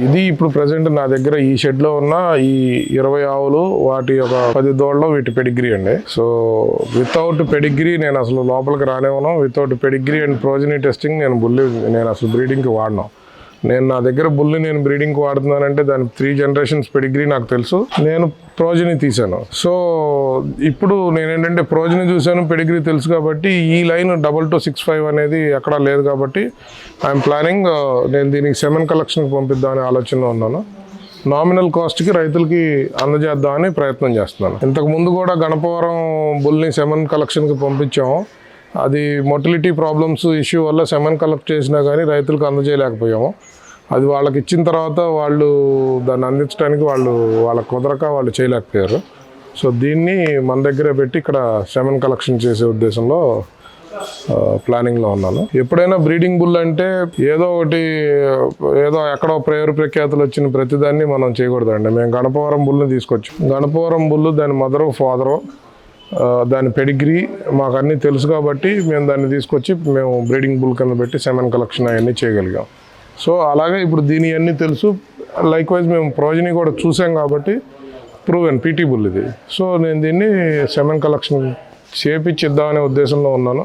ఇది ఇప్పుడు ప్రజెంట్ నా దగ్గర ఈ షెడ్లో ఉన్న ఈ ఇరవై ఆవులు వాటి ఒక పది దోళ్ళలో వీటి పెడిగ్రీ అండి. సో వితౌట్ పెడిగ్రీ నేను అసలు లోపలికి రానివ్వను without pedigree and progeny testing నేను బుల్లి నేను అసలు బ్రీడింగ్కి వాడను. నేను నా దగ్గర బుల్ని నేను బ్రీడింగ్కి వాడుతున్నానంటే దాని త్రీ జనరేషన్స్ పెడిగ్రీ నాకు తెలుసు. నేను ప్రోజనీ తీశాను. సో ఇప్పుడు నేను ఏంటంటే చూశాను పెడిగ్రీ తెలుసు కాబట్టి ఈ line double two six five అనేది ఎక్కడా లేదు కాబట్టి ఐఎమ్ ప్లానింగ్ uh, నేను దీనికి సెమెన్ కలెక్షన్కి పంపిద్దామనే ఆలోచనలో ఉన్నాను. నామినల్ కాస్ట్కి రైతులకి అందజేద్దామని ప్రయత్నం చేస్తున్నాను. ఇంతకు ముందు కూడా గణపవరం బుల్ని సెమెన్ కలెక్షన్కి పంపించాము. అది మొటిలిటీ ప్రాబ్లమ్స్ ఇష్యూ వల్ల సెమెన్ కలెక్ట్ చేసినా కానీ రైతులకు అందజేయలేకపోయాము. అది వాళ్ళకి ఇచ్చిన తర్వాత వాళ్ళు దాన్ని అందించడానికి వాళ్ళు వాళ్ళ కుదరక వాళ్ళు చేయలేకపోయారు. సో దీన్ని మన దగ్గరే పెట్టి ఇక్కడ సెమెన్ కలెక్షన్ చేసే ఉద్దేశంలో ప్లానింగ్లో ఉన్నాను. ఎప్పుడైనా బ్రీడింగ్ బుల్ అంటే ఏదో ఒకటి ఏదో ఎక్కడో ప్రేయర్ ప్రఖ్యాతులు వచ్చిన ప్రతిదాన్ని మనం చేయకూడదండి. మేము గణపవరం బుల్ని తీసుకొచ్చాం. గణపవరం బుల్లు దాని మదరు ఫాదరు దాని పెడిగ్రీ మాకు అన్నీ తెలుసు కాబట్టి మేము దాన్ని తీసుకొచ్చి మేము బ్రీడింగ్ బుల్ కింద పెట్టి సెమెన్ కలెక్షన్ అవన్నీ చేయగలిగాం. సో అలాగే ఇప్పుడు దీని అన్నీ తెలుసు. లైక్ వైజ్ మేము ప్రోజని కూడా చూసాం కాబట్టి ప్రూవెన్ పీటీ బుల్ ఇది. సో నేను దీన్ని సెమెన్ కలెక్షన్ చేపించిద్దామనే ఉద్దేశంలో ఉన్నాను.